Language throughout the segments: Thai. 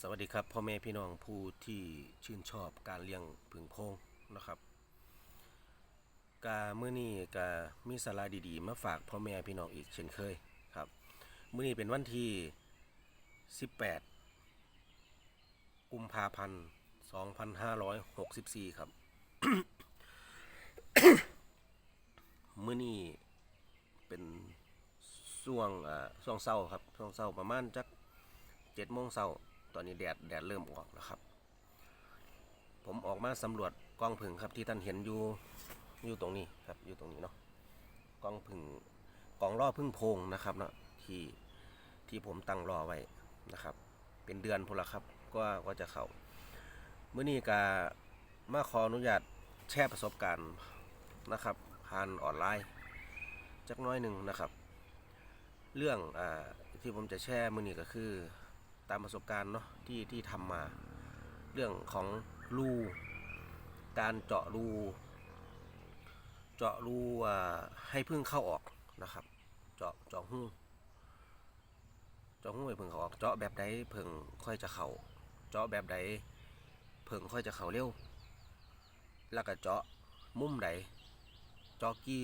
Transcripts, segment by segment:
สวัสดีครับพ่อแม่พี่น้องผู้ที่ชื่นชอบการเลี้ยงผึ่งโพงนะครับกาเมื่อนี้กามีสาระดีๆ มาฝากพ่อแม่พี่น้องอีกเช่นเคยครับเมื่อนี้เป็นวันที่ 18 กุมภาพันธ์ 2564 ครับเมื่อนี้เป็นช่วงอ่าช่วงเศร้าครับช่วงเศร้าประมาณจักเจ็ดโมงเช้า ตอนนี้แดดแดดเริ่มออกแล้วครับ ผมออกมาสำรวจกองผึ่งครับที่ท่านเห็นอยู่อยู่ตรงนี้ครับอยู่ตรงนี้เนาะกองผึ่งกองล่อพึ่งโพงนะครับเนาะที่ที่ผมตั้งรอไว้นะครับ เป็นเดือนพละครับก็ก็จะเข้าเมื่อนี้กามาขออนุญาตแชร์ประสบการณ์นะครับผ่านออนไลน์จักหน้อยหนึ่งนะครับ เรื่องอาที่ผมจะแชร์มื่อนี้ก็คือ ตามประสบการณ์เนาะที่ที่ทำมา เรื่องของรูการเจาะรู เจาะรูอ่าให้พึ่งเข้าออกนะครับ เจาะเจาะหูเจาะหูให้พึ่งเข้าออก เจาะแบบใดพึ่งค่อยจะเข้าเจาะแบบใดพึ่งค่อยจะเข้าเร็วแล้วก็เจาะมุมใดเจาะกี่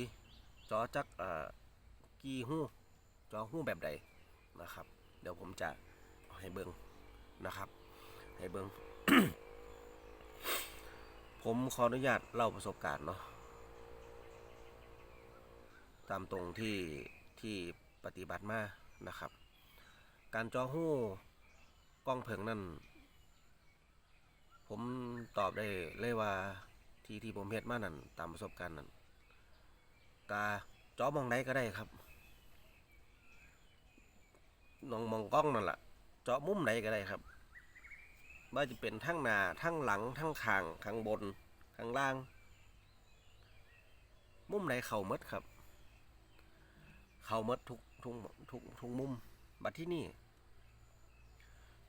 เจาะจักอ่ากี่หูเจาะหูแบบใดนะครับ เดี๋ยวผมจะ ให้เบิงนะครับ ให้เบิงผมขออนุญาตเล่าประสบการณ์เนาะตามตรงที่ที่ปฏิบัติมานะครับ การจอหู้กล้องเพิงนั่น ผมตอบได้เลยว่าที่ที่ผมเฮ็ดมานั่นตามประสบการณ์นั่นกาจอมองใดก็ได้ครับน้องมองกล้องนั่นแหละ เจาะมุมไหนก็ได้ครับว่าจะเป็นทั้งหน้าทั้งหลังทั้งข้างข้างบนข้างล่าง มุมไหนเข่าหมดครับ เข่าหมดทุกทุกทุกทุกมุมบัดที่นี่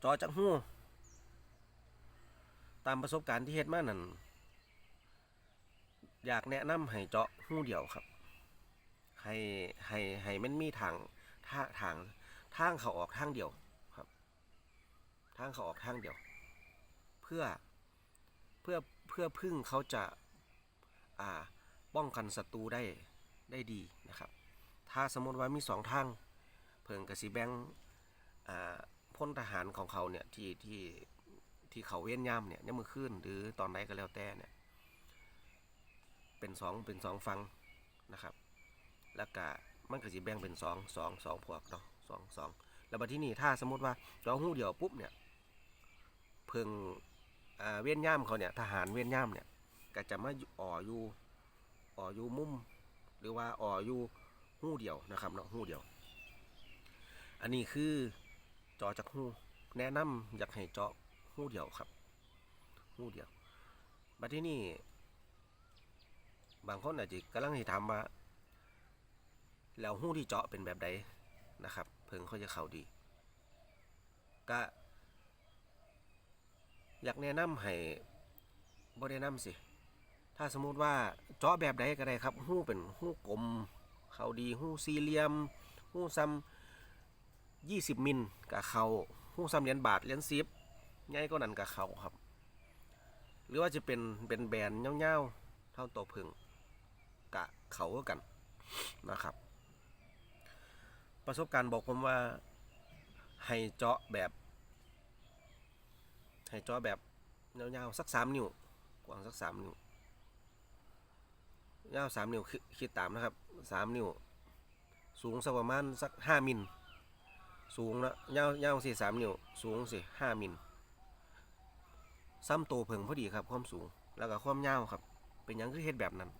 เจอจักหูตามประสบการณ์ที่เฮ็ดมานั่นอยากแนะนำให้เจาะหู้เดียวครับ ให้ให้ให้มันมีทางท่าทางทางเขาออกทางเดียว ทางเขาออกทางเดียว เพื่อเพื่อเพื่อพึ่งเขาจะอ่าป้องกันศัตรูได้ได้ดีนะครับ ถ้าสมมติว่ามีสองทางเพิงกระสีแบงอ่าพลทหารของเขาเนี่ยที่ที่ที่เขาเว้นย่ำเนี่ยเนี่ยมือขึ้นหรือตอนไหนก็แล้วแต่เนี่ยเป็นสองเป็นสองฟังนะครับแล้วก็มันกระสีแบงเป็นสองสองสองพวกเนาะสองสองแล้วบัดที่นี่ถ้าสมมติว่าเจอหูเดียวปุ๊บเนี่ย พิ่งเวียนย่ามเขาเนี่ยทหารเวียนย่ามเนี่ยก็จะมาอ่ออยู่อ่ออยู่มุม หรือว่าอ่ออยู่หู้เดียวนะครับเนาะหู้เดียว อันนี้คือจอจากหู้แนะนำอยากให้เจาะหู้เดียวครับหู้เดียวบัดที่นี่บางคนอาจจะกำลังให้ถามว่าแล้วหู้ที่เจาะเป็นแบบใดนะครับ เพิ่งเขาจะเข้าดี ก็ อยากแนะนำให้บ่แนะนำสิ ถ้าสมมุติว่าเจาะแบบใดก็ได้ครับหู้เป็นหู้กลม เขาดีหู้สี่เหลี่ยมหู้ซ้ำยี่สิบมิลกับเขาหู้ซ้ำเหรียญบาทเหรียญสิบใหญ่ก็นั่นกับเขาครับ หรือว่าจะเป็นเป็นแบรนด์เงาๆเท่าตัวพึ่งกะเขาก็กันนะครับ ประสบการณ์บอกผมว่าให้เจาะแบบ ให้จาะแบบยาวๆสักสามนิ้ว กว้างสักสามนิ้วยาวสามนิ้วคิดตามนะครับสามนิ้ว สูงสักประมาณสักห้ามิลสูงนะยาวยาวสิสามนิ้วสูงสิห้ามิลซ้ำโตเพิงพอดีครับ ความสูงแล้วก็ความยาวครับ เป็นยังคือเฮ็ดแบบนั้น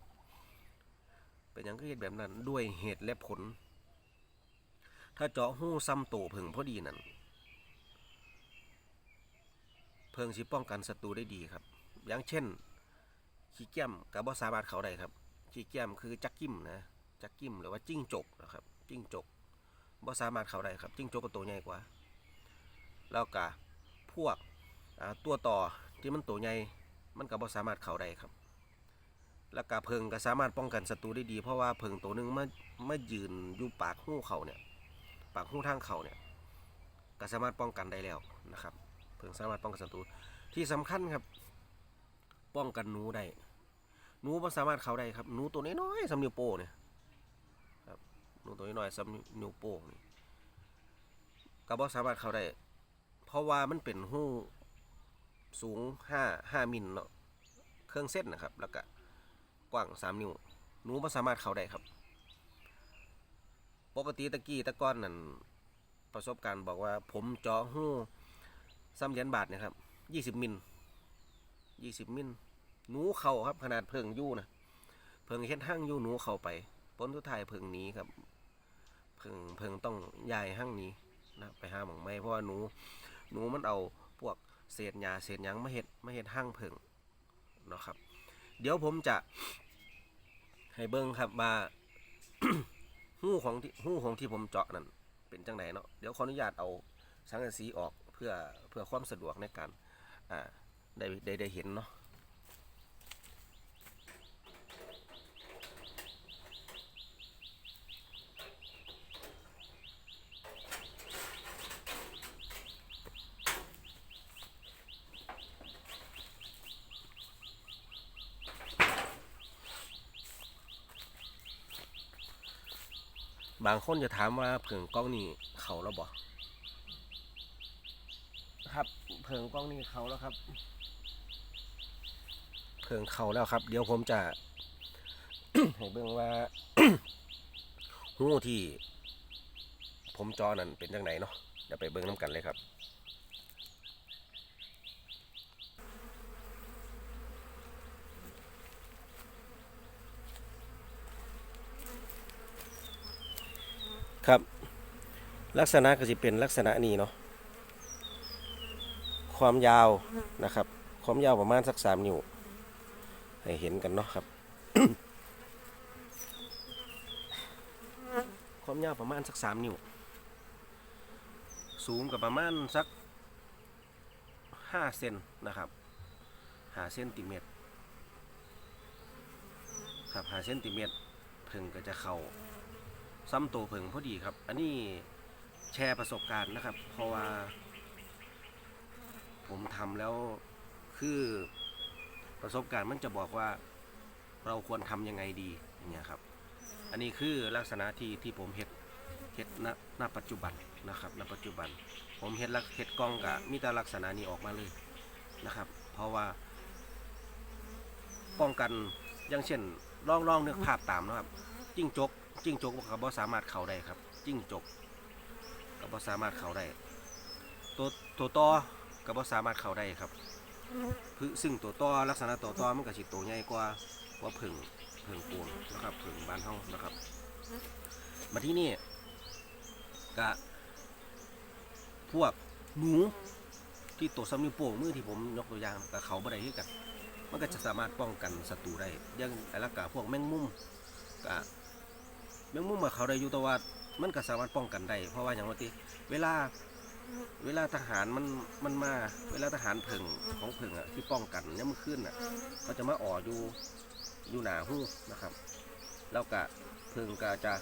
เป็นยังคือเฮ็ดแบบนั้นด้วยเหตุและผล ถ้าเจาะหู้ซ้ำโตเพิงพอดีนั่น เพิงสิป้องกันศัตรูได้ดีครับ อย่างเช่น ขี้เกียมกับบ่สามารถเขาได้ครับ ขี้เกียมคือจักกิ้มนะจักกิ้มหรือว่าจิ้งจกนะครับจิ้งจกบ่สามารถเขาได้ครับ จิ้งจกก็ตัวใหญ่กว่า แล้วก็พวกตัวต่อที่มันตัวใหญ่มันก็บ่สามารถเขาได้ครับ แล้วก็เพิงก็สามารถป้องกันศัตรูได้ดี เพราะว่าเพิงตัวหนึงเมามายืนอยู่ปากหูเขาเนี่ยปากหูทางเขาเนี่ยก็สามารถป้องกันได้แล้วนะครับ เพิพึ่งสามารถป้องกันศัตรูที่สำคัญครับ ป้องกันหนูได้หนูบ่สามารถเข้าได้ครับหนูตัวน้อยๆสำนิ้วโป้เนี่ยครับหนูตัวน้อยๆสำนิ้วโป้นี่ก็บ่สามารถเข้าได้เพราะว่ามันเป็นหูสูงห้าห้ามิลเนาะเครื่องเส้นนะครับ แล้วก็กว้างสามนิ้วหนูบ่สามารถเข้าได้ครับปกติตะกี้ตะก้อนนั่นประสบการณ์บอกว่าผมเจาะหู ซ้ำเหรียญบาทเนะครับยี่สิบมิลยี่สิบมิลหนูเข่าครับ ขนาดเพิงยู่นะเพิงเฮ็ดห้างยู่หนูเข้าไปผลทุดท้ายเพิงหนี้ครับ เพิงเพิงต้องย้ายห้างหนี้นะไปห้าหมองไม่เพราะว่าหนูหนูมันเอาพวกเศษหญ้าเศษหยังมาเฮ็ดมาเฮ็ดห้างเพิงเนาะครับ เดี๋ยวผมจะให้เบิ่งครับว่าหู้ของที่หู้ของที่ผมเจาะนั่นเป็นจังไดเนาะเดี๋ยวขออนุญาตเอาสังกะสีออก เพื่อเพื่อความสะดวกในการได้ได้ได้เห็นเนาะบางคนจะถามว่าเผิงกล้องนี่เขาแล้วบ่ ครับเผิงกล้องนี่เขาแล้วครับเผิงเขาแล้วครับ เดี๋ยวผมจะให้เบิ่งว่าหูที่ ผมจอนั่นเป็นจังไหนเนาะเดี๋ยวไปเบิ่งน้ำกันเลยครับครับ ลักษณะก็จะเป็นลักษณะนี้เนาะ ความยาวนะครับ ความยาวประมาณสักสามนิ้ว ให้เห็นกันเนาะครับ ความยาวประมาณสักสามนิ้ว สูงกับประมาณสักห้าเซนนะครับหาเซนติเมตรครับหาเซนติเมตรเพิ่งก็จะเข้าซ้ำโตวเพิงพอดีครับ อันนี้แชร์ประสบการณ์นะครับ เพราะว่า ผมทำแล้วคือประสบการณ์มันจะบอกว่าเราควรทำยังไงดีอย่างเงี้ยครับ อันนี้คือลักษณะที่ที่ผมเฮ็ดเฮ็ดณณปัจจุบันนะครับณปัจจุบัน ผมเฮ็ดลักเฮ็ดกล้องกะมีแต่ลักษณะนี้ออกมาเลยนะครับ เพราะว่าป้องกันอย่างเช่นลองลองเนึกภาพตามนะครับ จิ้งจก จิ้งจกก็บ่สามารถเข้าได้ครับ จิ้งจกก็บ่สามารถเข้าได้ ตัวตัวต่อ ก็บ่สามารถเข้าได้ครับคืซึ่งตัวต่อลักษณะตัวต่อมันก็สิตัวใหญ่กว่าว่าผึ่งผึ่งปูนนะครับผึ่งบ้านเฮานะครับ มาที่นี่ก็พวกหนูที่ตัวซ้ำนิ้วโป้งมือที่ผมยกตัวอย่างกับเขาบ่ได้คือกันมันก็จะสามารถป้องกันศัตรูได้ยังไอ้ละกะพวกแมงมุมกะแมงมุมมาเขาได้อยู่แต่ว่ามันก็สามารถป้องกันได้เพราะว่าอย่างว่าติเวลา เวลาทหารมันมันมา เวลาทหารเพิ่งของเพิ่งอะที่ป้องกันเนี่ยมันขึ้นอะเขาจะมาอ่ออยู่อยู่หนาหูนะครับ แล้วก็เพิ่งก็จะ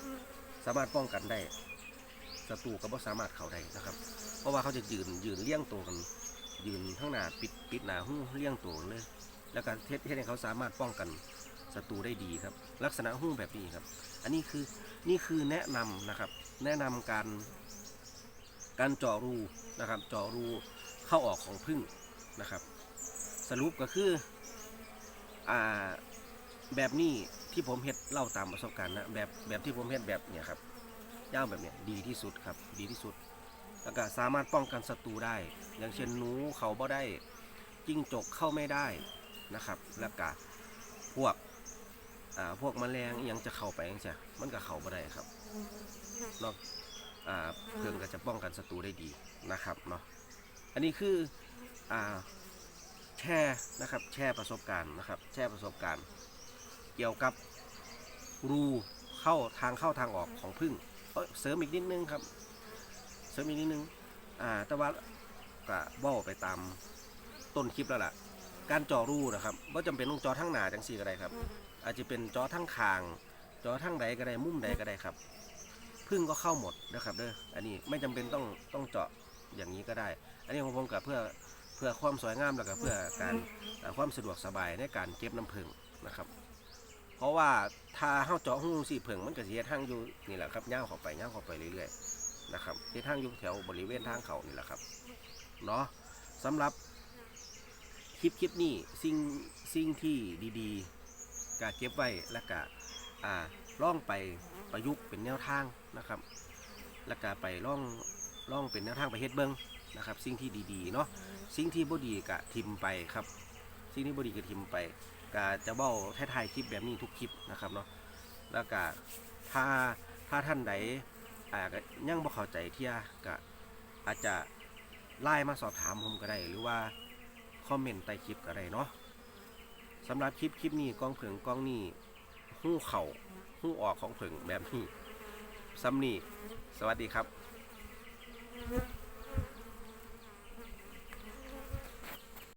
สามารถป้องกันได้ศัตรูก็บ่สามารถเข้าได้นะครับ เพราะว่าเขาจะยืนยืนเลี้ยงตัวกัน ยืนข้างหน้าปิดปิดหนาหูเลี้ยงตัวเลย แล้วก็เทศให้เขาสามารถป้องกันศัตรูได้ดีครับ ลักษณะหูแบบนี้ครับ อันนี้คือนี่คือแนะนำนะครับ แนะนำการ การเจาะรูนะครับเจาะรูเข้าออกของพึ่งนะครับ สรุปก็คืออ่าแบบนี้ที่ผมเฮ็ดเล่าตามประสบการณ์นะแบบแบบที่ผมเฮ็ดแบบเนี่ยครับย่าวแบบเนี้ยดีที่สุดครับดีที่สุดแล้วก็สามารถป้องกันศัตรูได้ อย่างเช่นหนูเขาบ่ได้จิ้งจกเข้าไม่ได้นะครับ แล้วก็พวกอ่าพวกแมลงยังจะเข้าไปจังซี่มันก็เข้าบ่ได้ครับเนอ่า เพิ่งก็จะป้องกันศัตรูได้ดีนะครับเนาะอันนี้คืออแชร์นะครับแชร์ประสบการณ์นะครับแชร์ประสบการณ์ เกี่ยวกับรูเข้าทางเข้าทางออกของพึ่งเอ้ยเสริมอีกนิดนึงครับเสริมอีกนิดนึงอ่าแต่ว่าก็บอกไปตามต้นคลิปแล้วล่ะ การจาะรูนะครับว่าจำเป็นต้องจาะทั้งหนาจังสี่ก็ได้ครับ อาจจะเป็นจอทั้งคางจอทั้งใดก็ได้มุมใดก็ได้ครับ พึ่งก็เข้าหมดนะครับเด้ออันนี้ไม่จำเป็นต้องต้องเจาะอย่างนี้ก็ได้ อันนี้ของผมกับเพื่อเพื่อความสวยงามแล้วก็เพื่อการความสะดวกสบายในการเก็บน้ำผึ้งนะครับ เพราะว่าถ้าเฮาเจาะหูสิผึ้งมันก็เฮ็ดทางอยู่นี่แหละครับย่างเข้าไปย่างเข้าไปเรื่อยๆนะครับเฮ็ดทางอยู่แถวบริเวณทางเขานี่แหละครับเนาะสำหรับคลิปคลิปนี้สิ่งสิ่งที่ดีๆก็เก็บไว้แล้วก็อ่าล่องไป ประยุกต์เป็นแนวทางนะครับ แล้วก็ไปล่องล่องเป็นแนวทางไปเฮ็ดเบิ้งนะครับ สิ่งที่ดีๆเนาะสิ่งที่บ่ดีก็ทิมไปครับ สิ่งที่บ่ดีก็ทิมไปก็จะเบ้าท้ายๆคลิปแบบนี้ทุกคลิปนะครับเนาะแล้วก็ถ้าถ้าท่านใดอ่ายังบ่เข้าใจเที่ยก็อาจจะไลน์มาสอบถามผมก็ได้ หรือว่าคอมเมนต์ใต้คลิปก็ได้เนาะสำหรับคลิปคลิปนี้กล้องเผิงกล้องนี้หู้เข่า หู้ออกของผึ่งแบบนี้ซ้ำนี้สวัสดีครับ